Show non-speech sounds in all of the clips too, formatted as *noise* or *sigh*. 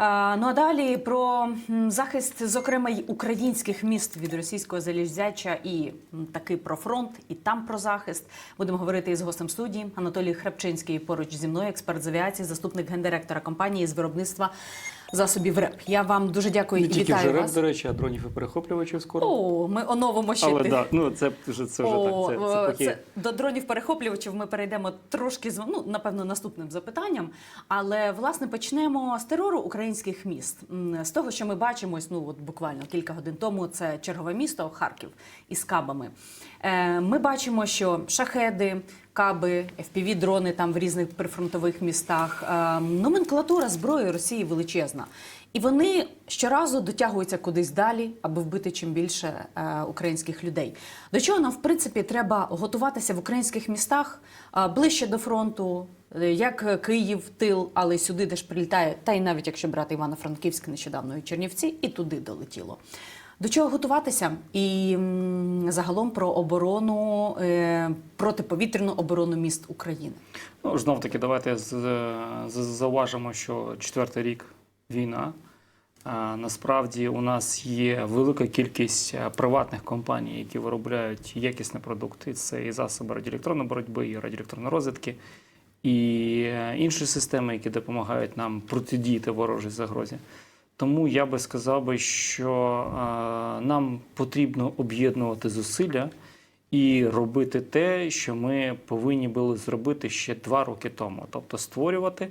Ну а далі про захист, зокрема, й українських міст від російського залізяча і таки про фронт, і там про захист. Будемо говорити із гостем студії Анатолій Храпчинський. Поруч зі мною, експерт з авіації, заступник гендиректора компанії з виробництва засобів РЕП. Я вам дуже дякую Не і тільки вітаю вже реп, вас. до речі, а дронів і перехоплювачів скоро. О, ми оновимо ще Але да, ну це вже це вже О, так. Це, е, це поки це до дронів перехоплювачів ми перейдемо трошки з ну, напевно наступним запитанням. Але власне почнемо з терору українських міст. З того, що ми бачимо, ну от буквально кілька годин тому, це чергове місто Харків із кабами. Е, Ми бачимо, що шахеди, каби, fpv дрони там в різних прифронтових містах. е, Номенклатура зброї Росії величезна. І вони щоразу дотягуються кудись далі, аби вбити чим більше е, українських людей. До чого нам, в принципі, треба готуватися в українських містах е, ближче до фронту, е, як Київ, тил, але сюди, де ж прилітає, та й навіть якщо брати Івано-Франківськ нещодавно і Чернівці, і туди долетіло. До чого готуватися? І загалом про оборону, е, протиповітряну оборону міст України. ну знов таки, давайте з, зауважимо, що четвертий рік війна. Насправді у нас є велика кількість приватних компаній, які виробляють якісні продукти. Це і засоби радіоелектронної боротьби, і радіоелектронної розвідки, і е, інші системи, які допомагають нам протидіяти ворожій загрозі. Тому я би сказав би, що а, нам потрібно об'єднувати зусилля і робити те, що ми повинні були зробити ще два роки тому, тобто створювати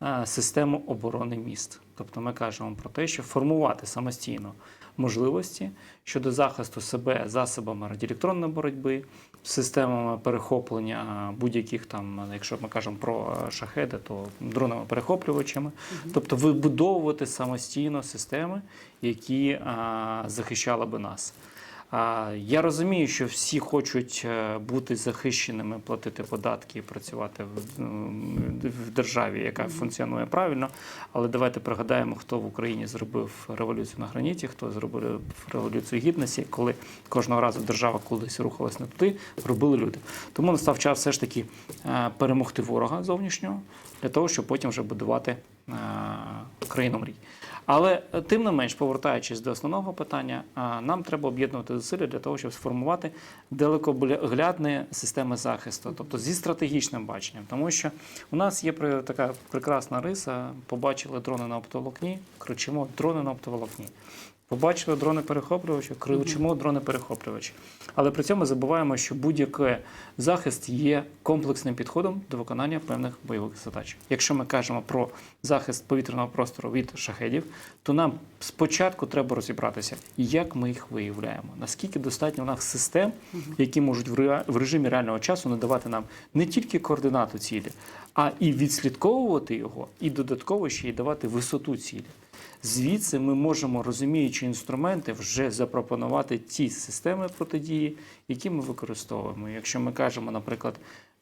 а, систему оборони міст. Тобто ми кажемо про те, що формувати самостійно можливості щодо захисту себе засобами радіоелектронної боротьби, системами перехоплення будь-яких там, якщо ми кажемо про е, шахеди, то дронами перехоплювачами, тобто вибудовувати самостійно системи, які а, захищали би нас. Я розумію, що всі хочуть е, бути захищеними, платити податки і працювати в, в державі, яка функціонує правильно. Але давайте пригадаємо, хто в Україні зробив революцію на граніті, хто зробив революцію гідності, коли кожного разу держава кудись рухалась не туди, робили люди. Тому настав час все ж таки е, перемогти ворога зовнішнього для того, щоб потім вже будувати е, країну мрій. Але е, тим не менш, повертаючись до основного питання, нам треба об'єднувати зусилля для того, щоб сформувати далекоглядні системи захисту, тобто зі стратегічним баченням. Тому що у нас є така прекрасна риса: побачили дрони на оптоволокні, кричимо дрони на оптоволокні. Побачили дрони перехоплювачі, кричимо дрони перехоплювачі. Але при цьому забуваємо, що будь-який захист є комплексним підходом до виконання певних бойових задач. Якщо ми кажемо про захист повітряного простору від шахедів, то нам спочатку треба розібратися, як ми їх виявляємо, наскільки достатньо у нас систем, які можуть в ре- режимі реального часу надавати нам не тільки координату цілі, а і відслідковувати його, і додатково ще й давати висоту цілі. Звідси ми можемо, розуміючи інструменти, вже запропонувати ті системи протидії, які ми використовуємо. Якщо ми кажемо, наприклад,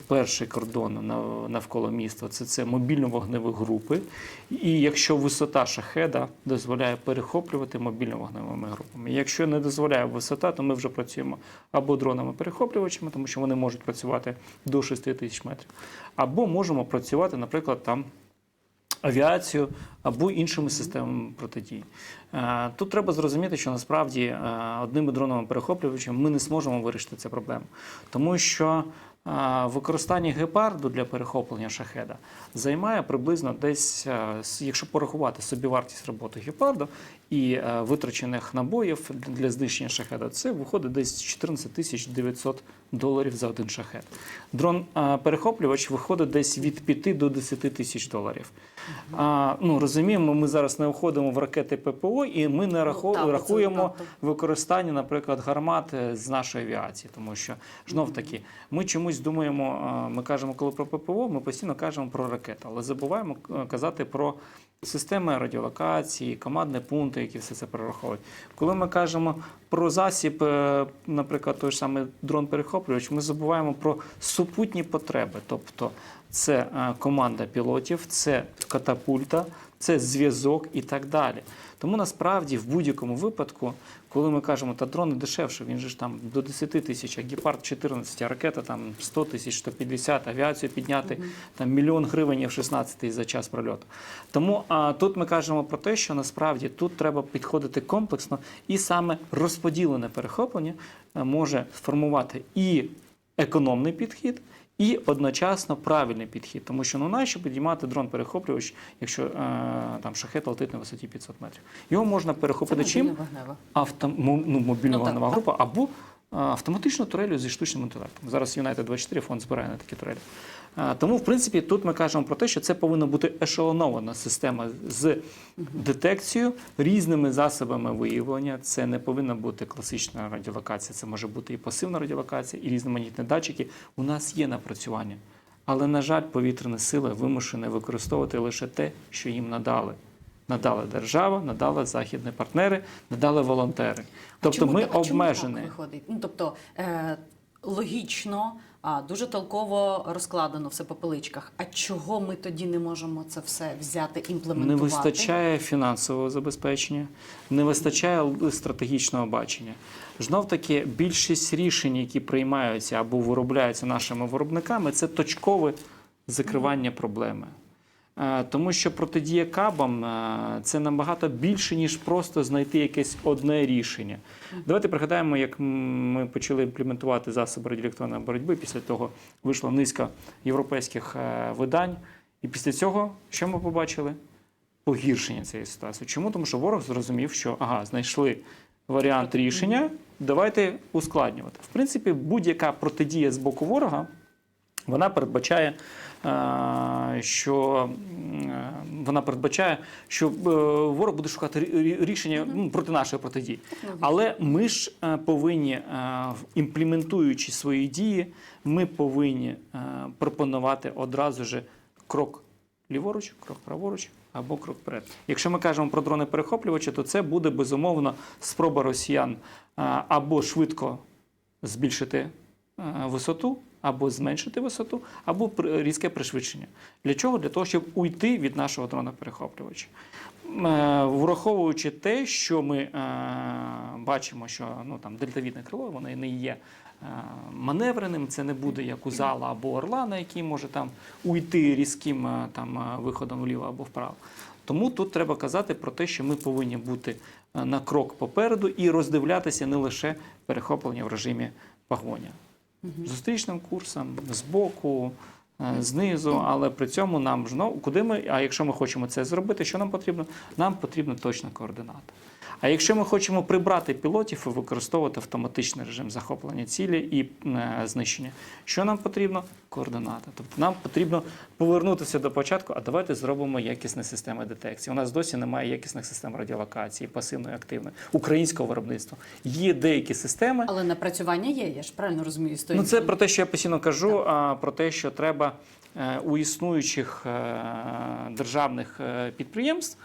перший кордон навколо міста це, це мобільно-вогневі групи. І якщо висота шахеда дозволяє перехоплювати мобільно-вогневими групами. Якщо не дозволяє висота, то ми вже працюємо або дронами-перехоплювачами, тому що вони можуть працювати до 6 тисяч метрів, або можемо працювати, наприклад, там авіацію або іншими системами протидії. Е, Тут треба зрозуміти, що насправді е, одними дроновими перехоплювачами ми не зможемо вирішити цю проблему, тому що використання гепарду для перехоплення шахеда займає приблизно десь, е, якщо порахувати собівартість роботи гепарду і е, витрачених набоїв для знищення шахеда, це виходить десь 14 тисяч 900 доларів за один шахет. Дрон е, перехоплювач виходить десь від 5 до 10 тисяч доларів. А, ну розуміємо, ми зараз не входимо в ракети ППО, і ми не раху- так, це рахуємо правда. використання, наприклад, гармат з нашої авіації, тому що знов таки ми чомусь думаємо, ми кажемо, коли про ППО, ми постійно кажемо про ракети, але забуваємо е, казати про системи радіолокації, командні пункти, які все це перераховують. Коли ми кажемо про засіб, е, наприклад, той ж самий дрон-перехоплювач, ми забуваємо про супутні потреби, тобто це е, команда пілотів, це катапульта, це зв'язок і так далі. Тому насправді в будь-якому випадку, коли ми кажемо, та дрон не дешевше, він же ж там до 10 тисяч, а гепард 14, а ракета там 100 тисяч, 150, авіацію підняти там мільйон гривень в 16 за час прольоту. Тому а, тут ми кажемо про те, що насправді тут треба підходити комплексно, і саме розподілене перехоплення е, може сформувати і економний підхід. І одночасно правильний підхід, тому що ну нащо підіймати дрон-перехоплювач, якщо е, там шахет летить на висоті 500 метрів. Його можна Це перехопити чим? мобільна вогнева. Авто, ну, мобільна Ну, вогнева група або автоматично турелю зі штучним інтелектом. Зараз United 24 фонд збирає на такі турелі. Тому, в принципі, тут ми кажемо про те, що це повинна бути ешелонована система з детекцією різними засобами виявлення. Це не повинна бути класична радіолокація, це може бути і пасивна радіолокація, і різноманітні датчики. У нас є напрацювання. Але, на жаль, повітряні сили вимушені використовувати лише те, що їм надали. Надала держава, надали західні партнери, надали волонтери. Тобто чому ми а чому виходить? Ну тобто е, логічно, а дуже толково розкладено все по поличках. А чого ми тоді не можемо це все взяти, імплементувати? Не вистачає фінансового забезпечення, не вистачає стратегічного бачення. Знов таки, більшість рішень, які приймаються або виробляються нашими виробниками, це точкове закривання проблеми. Е, Тому що протидія кабам е, це набагато більше, ніж просто знайти якесь одне рішення. Давайте пригадаємо, як ми почали імплементувати засоби радіоелектронної боротьби. Після того вийшла низка європейських е, видань. І після цього що ми побачили? Погіршення цієї ситуації. Чому? Тому що ворог зрозумів, що ага, знайшли варіант рішення, давайте ускладнювати. В принципі, будь-яка протидія з боку ворога вона передбачає, е, що е, вона передбачає, що е, ворог буде шукати рі- рі- рішення ну, проти нашої протидії. Але ми ж е, повинні, е, імплементуючи свої дії, ми повинні е, пропонувати одразу же крок ліворуч, крок праворуч або крок вперед. Якщо ми кажемо про дрони перехоплювачі, то це буде безумовно спроба росіян е, або швидко збільшити е, висоту, або зменшити висоту, або різке пришвидшення. Для чого? Для того, щоб уйти від нашого дрона перехоплювача. Е, Враховуючи те, що ми е, бачимо, що ну, там, дельтавідне крило воно не є е, маневреним, це не буде як у зала або орлана, який може там уйти різким там, виходом вліво або вправо. Тому тут треба казати про те, що ми повинні бути на крок попереду і роздивлятися не лише перехоплення в режимі погоня. Зустрічним курсом, збоку, е, знизу, але при цьому нам ж ну, куди ми, а якщо ми хочемо це зробити, що нам потрібно? Нам потрібна точна координата. А якщо ми хочемо прибрати пілотів і використовувати автоматичний режим захоплення цілі і е, знищення, що нам потрібно? Координата. Тобто нам потрібно повернутися до початку, а давайте зробимо якісні системи детекції. У нас досі немає якісних систем радіолокації, пасивної, активної, українського виробництва. Є деякі системи, Але напрацювання є, я ж правильно розумію з тої Ну, це про те, що я постійно кажу, а, про те, що треба е, у існуючих е, державних підприємств,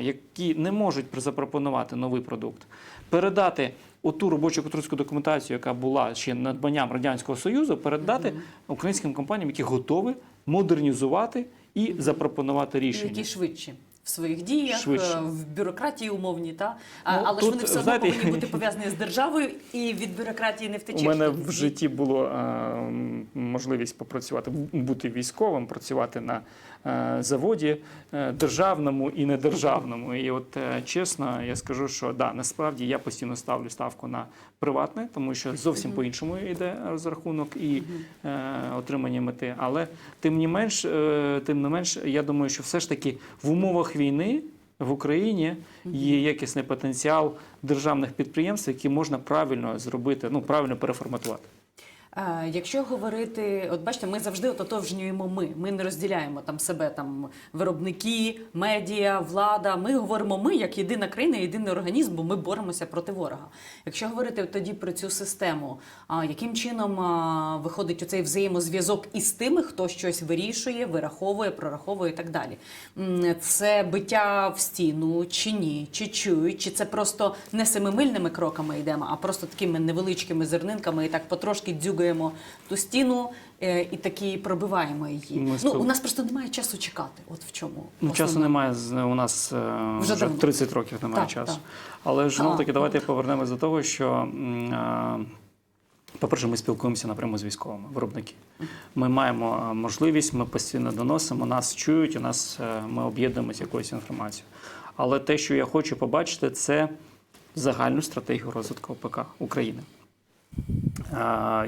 які не можуть запропонувати новий продукт, передати оту робочу конструкторську документацію, яка була ще надбанням Радянського Союзу, передати українським компаніям, які готові модернізувати і запропонувати рішення. які швидші. В своїх діях, Швидше. е, в бюрократії умовній, та? Ну, але ж вони все одно повинні бути *laughs* пов'язані з державою і від бюрократії не втечеш. У мене в житті було е, м, можливість попрацювати, бути військовим, працювати на е, заводі е, державному і недержавному. І от е, чесно, я скажу, що да, насправді я постійно ставлю ставку на приватне, тому що зовсім по-іншому йде розрахунок і е, отримання мети. Але тим не менш, е, тим не менш, я думаю, що все ж таки в умовах війни. В Україні є якісний потенціал державних підприємств, які можна правильно зробити, ну правильно переформатувати. Е, Якщо говорити, от бачите, ми завжди ототожнюємо ми. Ми не розділяємо там себе, там виробники, медіа, влада. Ми говоримо ми як єдина країна, єдиний організм, бо ми боремося проти ворога. Якщо говорити тоді про цю систему, а яким чином виходить оцей взаємозв'язок із тими, хто щось вирішує, вираховує, прораховує і так далі. Це биття в стіну чи ні, чи чують, чи це просто не семимильними кроками йдемо, а просто такими невеличкими зернинками і так потрошки дзюгаємо будуємо ту стіну е, і таки пробиваємо її. Ми ну, спіл- у нас просто немає часу чекати. От в чому Ну, часу немає у нас е, Вже вже, 30 років немає Так, часу. так. Але ж знов таки, давайте повернемось до того, що. е, По-перше, ми спілкуємося напряму з військовими виробники. Ми маємо можливість, ми постійно доносимо, нас чують, у нас ми об'єднуємося якоюсь інформацією. Але те, що я хочу побачити, це загальну стратегію розвитку ОПК України.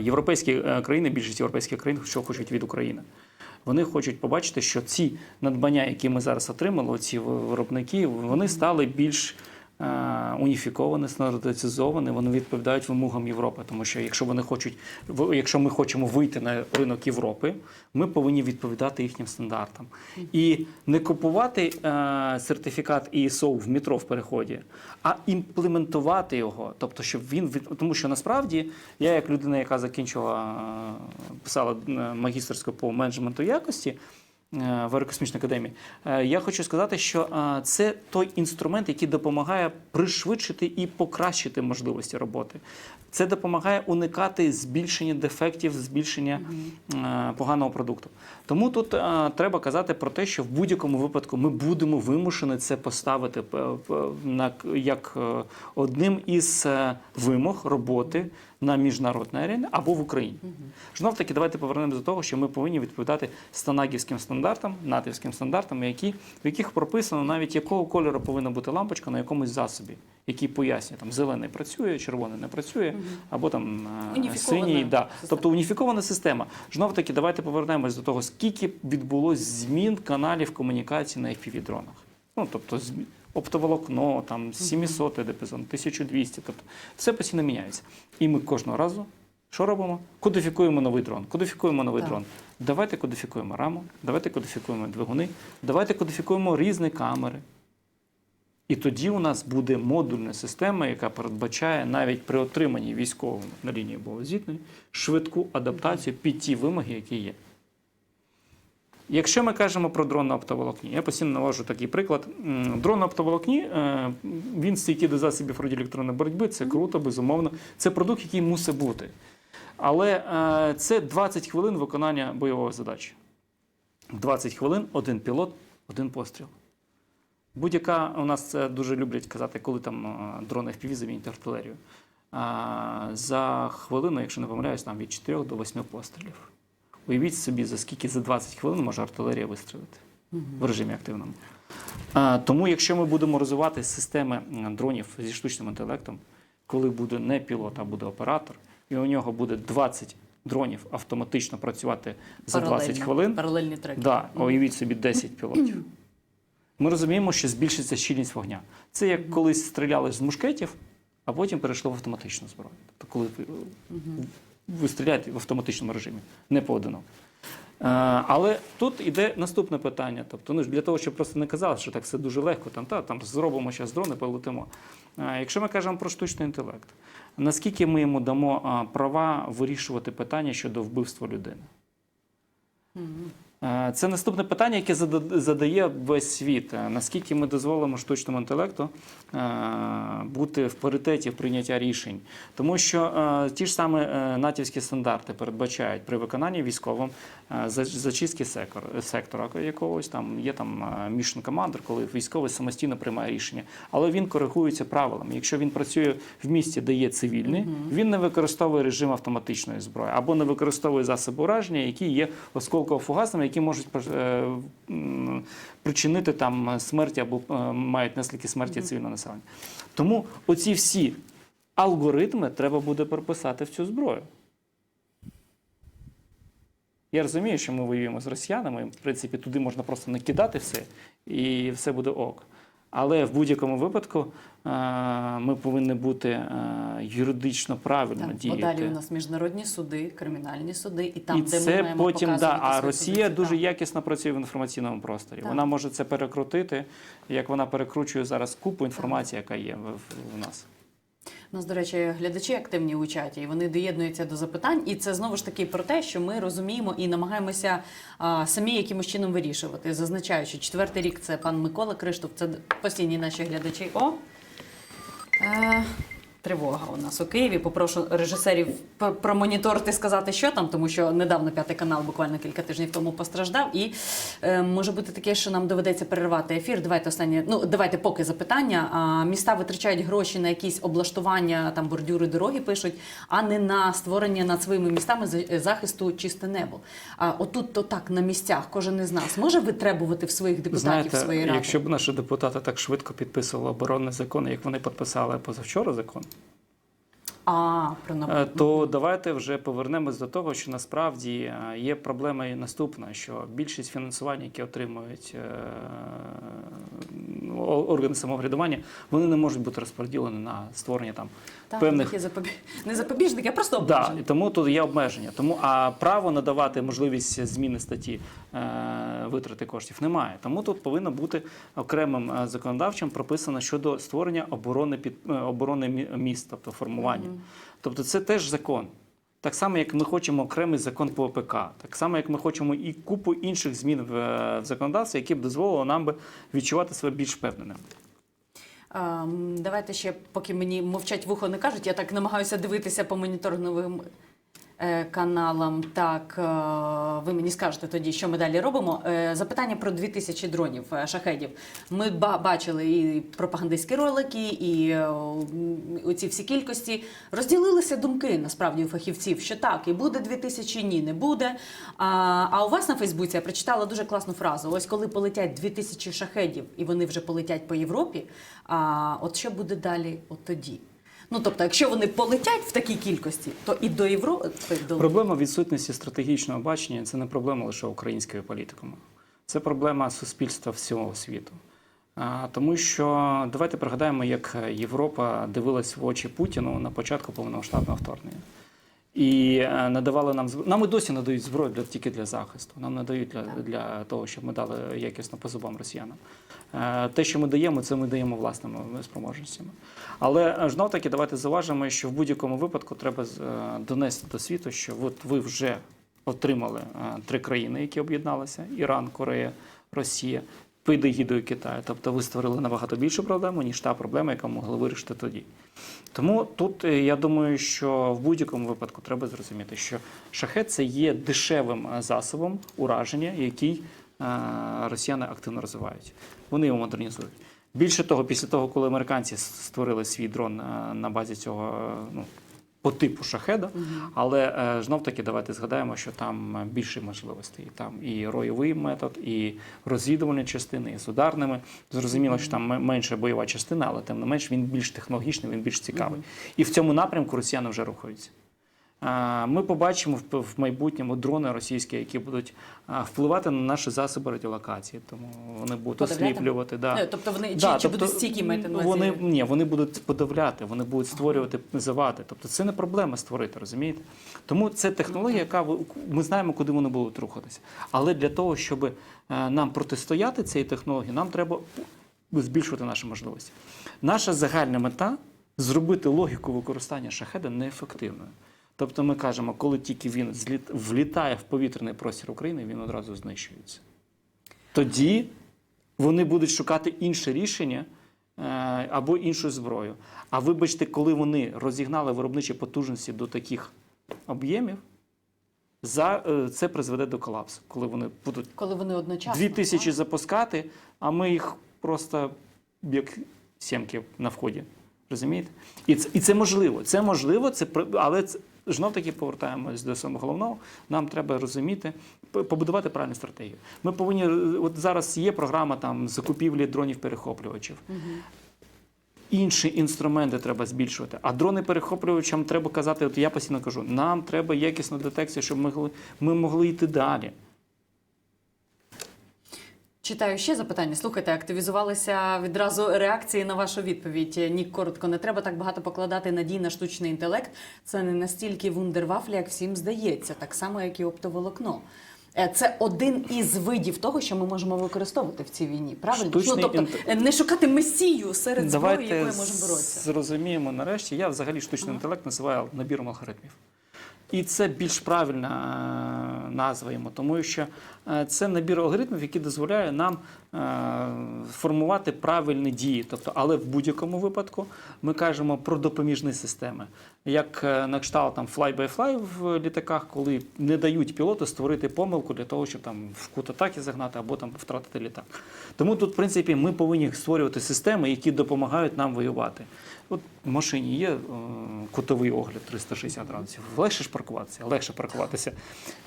Європейські е, країни, більшість європейських країн, що хочуть від України. Вони хочуть побачити, що ці надбання, які ми зараз отримали, ці виробники, вони стали більш уніфіковані, стандартизовані, вони відповідають вимогам Європи. Тому що якщо вони хочуть, якщо ми хочемо вийти на ринок Європи, ми повинні відповідати їхнім стандартам. І не купувати е, сертифікат ISO в метро в переході, а імплементувати його. Тобто, щоб він тому що насправді я, як людина, яка закінчила, е, писала е, магістерську по менеджменту якості. Е, В аерокосмічній академії Е, я хочу сказати, що е, це той інструмент, який допомагає пришвидшити і покращити можливості роботи. Це допомагає уникати збільшення дефектів, збільшення е, поганого продукту. Тому тут е, треба казати про те, що в будь-якому випадку ми будемо вимушені це поставити п- п- на як е, одним із е, вимог роботи на міжнародній арені або в Україні. Знов таки, давайте повернемося до того, що ми повинні відповідати станагівським стандартам, натівським стандартам, які, в яких прописано навіть якого кольору повинна бути лампочка на якомусь засобі, який пояснює, там зелений працює, червоний не працює, або там е, синій. Да. система. Тобто уніфікована система. Знов таки, давайте повернемось до того, скільки відбулось змін каналів комунікації на FPV-дронах. Ну, тобто, оптоволокно, там 700 дипізон, 1200, тобто все постійно міняється. І ми кожного разу що робимо? Кодифікуємо новий дрон. Кодифікуємо новий Так. дрон. Давайте кодифікуємо раму, давайте кодифікуємо двигуни, давайте кодифікуємо різні камери. І тоді у нас буде модульна система, яка передбачає навіть при отриманні військового на лінії зіткнення швидку адаптацію під ті вимоги, які є. Якщо ми кажемо про дрон на оптоволокні, я постійно навожу такий приклад. Дрон на оптоволокні, е, він стійкий до засобів радіоелектронної боротьби, це круто, безумовно. Це продукт, який мусить бути. Але е, це 20 хвилин виконання бойової задачі. 20 хвилин, один пілот, один постріл. Будь-яка у нас це дуже люблять казати, коли там е, дрони FPV замінять артилерію. А, за хвилину, якщо не помиляюсь, там від 4 до 8 пострілів. Уявіть собі, за скільки за 20 хвилин може артилерія вистрілити в режимі активному. А, тому, якщо ми будемо розвивати системи дронів зі штучним інтелектом, коли буде не пілот, а буде оператор, і у нього буде 20 дронів автоматично працювати за 20 хвилин, Паралельні треки. Да, уявіть собі 10 пілотів. *clears throat* Ми розуміємо, що збільшиться щільність вогня. Це як колись стріляли з мушкетів, а потім перейшло в автоматичну зброю. Тобто, коли ви, ви стріляєте в автоматичному режимі, не поодинок. Е, Але тут іде наступне питання. Тобто, ну для того, щоб просто не казали, що так все дуже легко, там, та, там зробимо зараз дрони, полетимо. Е, Якщо ми кажемо про штучний інтелект, наскільки ми йому дамо права вирішувати питання щодо вбивства людини? Е, Це наступне питання, яке зада- задає весь світ. Е, Наскільки ми дозволимо штучному інтелекту е, бути в паритеті в прийняття рішень? Тому що ті ж саме е, натівські стандарти передбачають при виконанні військовим за- зачистки сектора якогось там є там мішн командир, коли військовий самостійно приймає рішення, але він коригується правилами. Якщо він працює в місті, де є цивільний, він не використовує режим автоматичної зброї або не використовує засоби ураження, які є осколково-фугасними, які можуть е, причинити там смерть або е, мають наслідки смерті цивільного населення. Тому оці всі алгоритми треба буде прописати в цю зброю. Я розумію, що ми воюємо з росіянами, в принципі, туди можна просто накидати все, і все буде ок. Але в будь-якому випадку е, ми повинні бути е, юридично правильно Так, діяти. далі у нас міжнародні суди, кримінальні суди, і там, і де це ми маємо потім да. А Росія позицію, дуже так. якісно працює в інформаційному просторі. Так. Вона може це перекрутити, як вона перекручує зараз купу інформації, яка є в, в- нас. Нас, до речі, глядачі активні у чаті, і вони доєднуються до запитань. І це знову ж таки про те, що ми розуміємо і намагаємося а, самі якимось чином вирішувати. Зазначаю, що четвертий рік це пан Микола Криштоф, це постійні наші глядачі. О! Е, Тривога у нас у Києві. Попрошу режисерів промоніторити, сказати, що там, тому що недавно п'ятий канал буквально кілька тижнів тому постраждав. І е, може бути таке, що нам доведеться перервати ефір. Давайте останнє. Ну давайте поки запитання. А, міста витрачають гроші на якісь облаштування, там бордюри, дороги пишуть, а не на створення над своїми містами за- захисту чисте небо. А отут, то так на місцях, кожен із нас може витребувати в своїх депутатів Знаєте, своєї ради. якщо б наші депутати так швидко підписували оборонний закон, як вони підписали позавчора закон, А про Е, то давайте вже повернемось до того, що насправді е, є проблема і наступна, що більшість фінансування, яке отримують е, органи самоврядування, вони не можуть бути розподілені на створення там Так, певних є запобі... не запобіжники, а просто обмеження. і тому тут є обмеження. Тому а право надавати можливість зміни статті е, витрати коштів немає. Тому тут повинно бути окремим е, законодавчим прописано щодо створення оборони під е, оборони міст, тобто формування. Тобто це теж закон. Так само, як ми хочемо окремий закон по ОПК, так само, як ми хочемо і купу інших змін в, е, законодавстві, які б дозволили нам би відчувати себе більш впевненими. Давайте ще, поки мені мовчать вухо не кажуть, я так намагаюся дивитися по моніторинговим каналам. Так, е, ви мені скажете тоді, що ми далі робимо. Е, запитання про 2000 дронів е, шахедів. Ми ба- бачили і пропагандистські ролики, і е, оці всі кількості. Розділилися думки насправді у фахівців, що так, і буде 2000, ні, не буде. А, а у вас на Фейсбуці я прочитала дуже класну фразу. Ось коли полетять 2000 шахедів, і вони вже полетять по Європі. А от що буде далі? От тоді. Ну тобто, якщо вони полетять в такій кількості, то і до Європи до Проблема відсутності стратегічного бачення це не проблема лише української політикуми. Це проблема суспільства всього світу. Тому що давайте пригадаємо, як Європа дивилась в очі Путіну на початку повномасштабного вторгнення. І е, надавали нам нам і досі надають зброю для тільки для захисту. Нам надають для, для того, щоб ми дали якісно по зубам росіянам. Е, Те, що ми даємо, це ми даємо власними спроможностями. Але знов таки давайте заважимо, що в будь-якому випадку треба е, донести до світу, що от ви вже отримали е, три країни, які об'єдналися: Іран, Корея, Росія. Під егідою Китаю. Тобто ви створили набагато більшу проблему, ніж та проблема, яку могли вирішити тоді. Тому тут е, я думаю, що в будь-якому випадку треба зрозуміти, що шахет це є дешевим е, засобом ураження, який е, росіяни активно розвивають. Вони його модернізують. Більше того, після того, коли американці створили свій дрон на базі цього ну, по типу шахеда, але е, знов таки давайте згадаємо, що там е, більше можливостей. Там і ройовий метод, і розвідувальні частини, і з ударними. Зрозуміло, що там менша бойова частина, але тим не менш він більш технологічний, він більш цікавий. І в цьому напрямку росіяни вже рухаються. Ми побачимо в- майбутньому дрони російські, які будуть впливати на наші засоби радіолокації, тому вони будуть Подавляти? осліплювати. Да. Ну, тобто вони чи, Да, чи будуть стійкі маєте на вони ні, вони будуть подавляти, вони будуть створювати завади. Тобто це не проблема створити, розумієте? Тому це технологія, яка ми знаємо, куди вони будуть рухатися. Але для того, щоб е, нам протистояти цій технології, нам треба збільшувати наші можливості. Наша загальна мета зробити логіку використання шахеда неефективною. Тобто ми кажемо, коли тільки він зліт- влітає в повітряний простір України, він одразу знищується. Тоді вони будуть шукати інше рішення е, або іншу зброю. А вибачте, коли вони розігнали виробничі потужності до таких об'ємів, за, е, це призведе до колапсу, коли вони будуть коли вони одночасно дві тисячі запускати, а ми їх просто як сімки на вході. Розумієте? І це, і це можливо. Це можливо, це, але це, знов таки повертаємось до самого головного. Нам треба розуміти, побудувати правильну стратегію. Ми повинні, е, от зараз є програма там закупівлі дронів-перехоплювачів. Інші інструменти треба збільшувати. А дрони перехоплювачам треба казати, от я постійно кажу, нам треба якісну детекцію, щоб ми могли, ми могли йти далі. Читаю ще запитання. Слухайте, активізувалися відразу реакції на вашу відповідь. Нік коротко, не треба так багато покладати надій на штучний інтелект. Це не настільки вундервафля, як всім здається, так само, як і оптоволокно. Е, Це один із видів того, що ми можемо використовувати в цій війні. Правильно? Штучний ну, тобто інт- е, не шукати месію серед зброї, якою можемо боротися. зрозуміємо нарешті. Я взагалі штучний інтелект називаю набіром алгоритмів. І це більш правильна е, назва йому, тому що е, це набір алгоритмів, який дозволяє нам е, формувати правильні дії. Тобто, але в будь-якому випадку ми кажемо про допоміжні системи, як на кшталт там fly-by-fly в літаках, коли не дають пілоту створити помилку для того, щоб там в кут атаки загнати або там втратити літак. Тому тут, в принципі, ми повинні створювати системи, які допомагають нам воювати. От в машині є е, кутовий огляд 360 градусів. Легше ж паркуватися, легше паркуватися.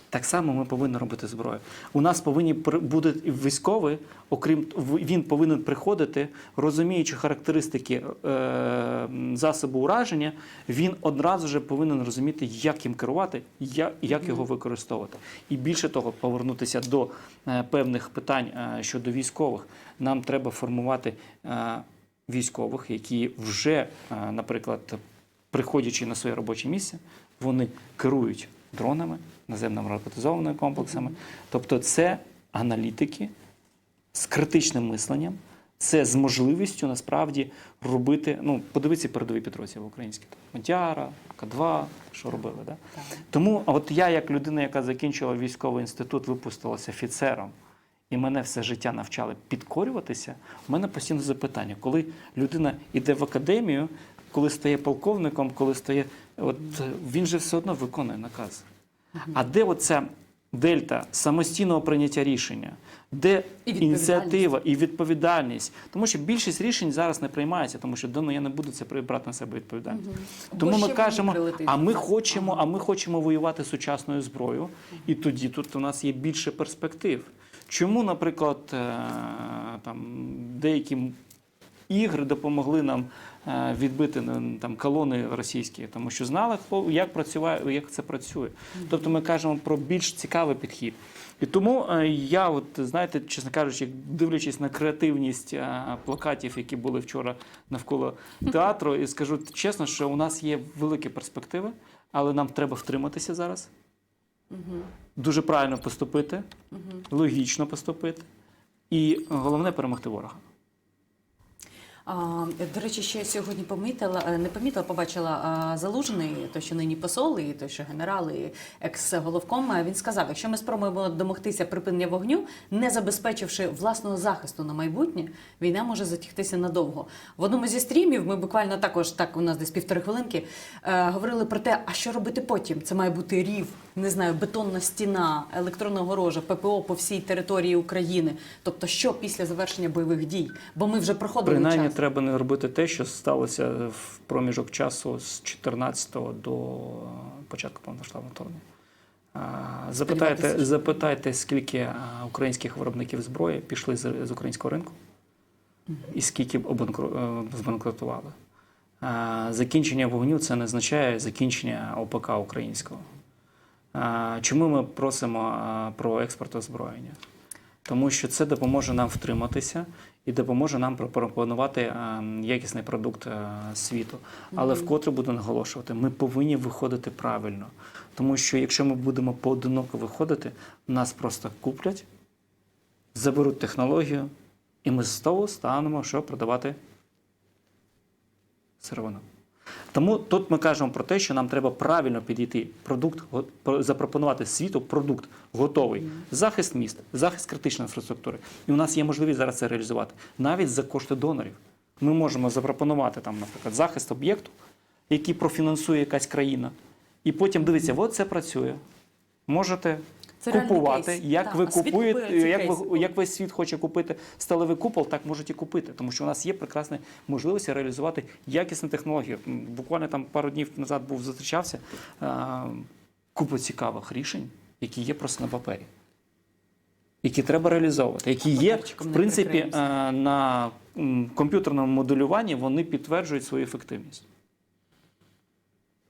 Так само ми повинні робити зброю. У нас повинні бути військовий, окрім він повинен приходити, розуміючи характеристики е, засобу ураження, він одразу же повинен розуміти, як їм керувати, як, як його використовувати. І більше того, повернутися до е, певних питань е, щодо військових. Нам треба формувати е, військових, які вже, е, наприклад, приходячи на своє робоче місце, вони керують дронами, наземними роботизованими комплексами. Тобто, це аналітики з критичним мисленням. Це з можливістю насправді робити. Ну, подивіться передові підрозділи українські Мадяра, К2, що робили. Да? Тому, от я, як людина, яка закінчила військовий інститут, випустилася офіцером, і мене все життя навчали підкорюватися. У мене постійно запитання, коли людина йде в академію, коли стає полковником, коли стає, от він же все одно виконує наказ. А де оця дельта самостійного прийняття рішення? Де І ініціатива і відповідальність? Тому що більшість рішень зараз не приймається, тому що ну, я не буду це брати на себе відповідальність. Тому Бо ми кажемо, а ми хочемо, а ми хочемо воювати сучасною зброєю, і тоді тут у нас є більше перспектив. Чому, наприклад, е, там деякі ігри допомогли нам е, відбити ну, там колони російські, тому що знали, як працює, як це працює. Тобто ми кажемо про більш цікавий підхід. І тому е, я, от знаєте, чесно кажучи, дивлячись на креативність плакатів, які були вчора навколо театру, і скажу чесно, що у нас є великі перспективи, але нам треба втриматися зараз, дуже правильно поступити, логічно поступити, і головне перемогти ворога. А, до речі, ще сьогодні помітила, е, не помітила, побачила а, залужний, той, що нині посол, і той, що генерал, і екс-головком. Він сказав: якщо ми спробуємо домогтися припинення вогню, не забезпечивши власного захисту на майбутнє, війна може затягтися надовго. В одному зі стрімів ми буквально також так у нас десь півтори хвилинки е, говорили про те, а що робити потім. Це має бути рів, не знаю, бетонна стіна, електронна огорожа, ППО по всій території України. Тобто, що після завершення бойових дій? Бо ми вже проходили Принаймні, час. треба не робити те, що сталося в проміжок часу з 14 до початку повноштабного вторгнення. Запитайте, запитайте, скільки українських виробників зброї пішли з, українського ринку, і скільки е, збанкрутували. Закінчення вогню це не означає закінчення ОПК українського. Чому ми просимо про експорт озброєння? Тому що це допоможе нам втриматися і допоможе нам пропонувати якісний продукт світу. Але вкотре буду наголошувати, ми повинні виходити правильно. Тому що якщо ми будемо поодиноко виходити, нас просто куплять, заберуть технологію, і ми знову станемо що продавати сировину. Тому тут ми кажемо про те, що нам треба правильно підійти продукт, запропонувати світу продукт готовий. Захист міст, захист критичної інфраструктури. І у нас є можливість зараз це реалізувати навіть за кошти донорів. Ми можемо запропонувати там, наприклад, захист об'єкту, який профінансує якась країна. І потім дивіться, от це працює. Можете Це купувати, як Так, ви купуєте, як ви як весь світ хоче купити сталевий купол, так можуть і купити, тому що у нас є прекрасні можливості реалізувати якісні технології. Буквально там пару днів назад був зустрічався купа цікавих рішень, які є просто на папері. Які треба реалізовувати, які є в принципі на комп'ютерному моделюванні, вони підтверджують свою ефективність.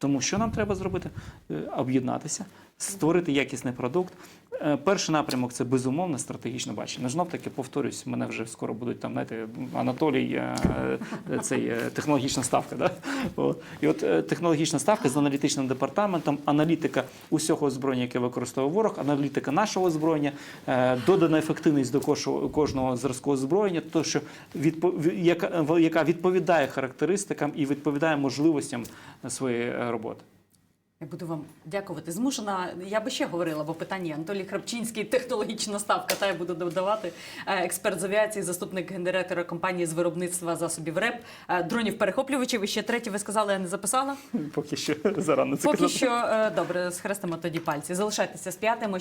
Тому що нам треба зробити? Е, Об'єднатися, створити якісний продукт. Е, Перший напрямок це безумовно стратегічне бачення. Знов таки повторюсь, мене вже скоро будуть там, знаєте, Анатолій, е, е, цей технологічна ставка. Да? І от технологічна ставка з аналітичним департаментом, аналітика усього озброєння, яке використовує ворог, аналітика нашого озброєння, додана ефективність до кожного зразку озброєння, то що яка, відповідає характеристикам і відповідає можливостям своєї роботи. Я буду вам дякувати. Змушена, я би ще говорила, бо питання. Анатолій Храпчинський, технологічна ставка, та я буду додавати. Е, Експерт з авіації, заступник гендиректора компанії з виробництва засобів РЕП, е, дронів перехоплювачів. І ще третє, ви сказали, я не записала. Поки що *laughs* зарано це Поки казати. що е, добре, схрестимо тоді пальці. Залишайтеся з п'ятими.